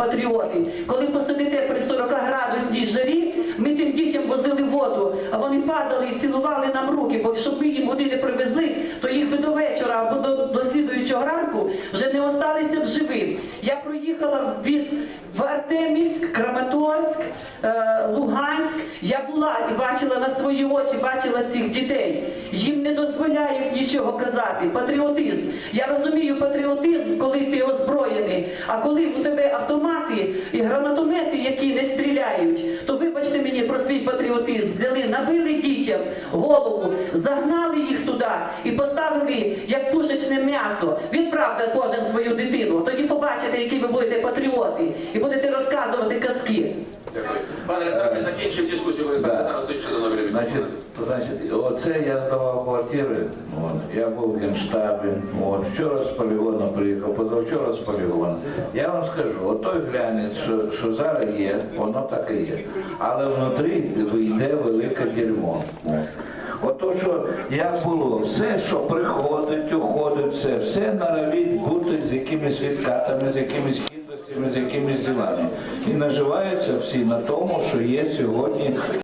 патріоти. Коли посидите при 40 градусній жарі, ми тим дітям возили воду, а вони падали і цілували нам руки, бо щоб ми їм вони не привезли, то їх би до вечора або до, до слідуючого ранку вже не осталися б живим. Я проїхала від в Артемівськ, Краматорськ, е, Луганськ. Я була і бачила на свої очі, бачила цих дітей. Їм не дозволяють нічого казати. Патріотизм. Я розумію патріотизм, коли ти озброєний, а коли у тебе автомати і гранатомети, які не стріляють, то вибачте мені про свій патріотизм. Взяли, набили дітям голову, загнали їх туди і поставили як пушечне м'ясо. Відправте кожен свою дитину. Тоді побачите, які ви будете патріоти, і будете розказувати казки. Дякую. Пане Резерві, закінчив дискусію, Значить, значить, оце я здавав квартири, от, я був в Генштабі, от, вчора з полігону приїхав, позавчора з полігону. Я вам скажу, от той глянець, що, що зараз є, воно так і є. Але внутрі вийде велике дерьмо. Ото, що як було, все, що приходить, уходить, все, все наловіть бути з якимись відкатами, з якимись хитростями, з якимись ділами. І наживаються всі на тому, що є сьогодні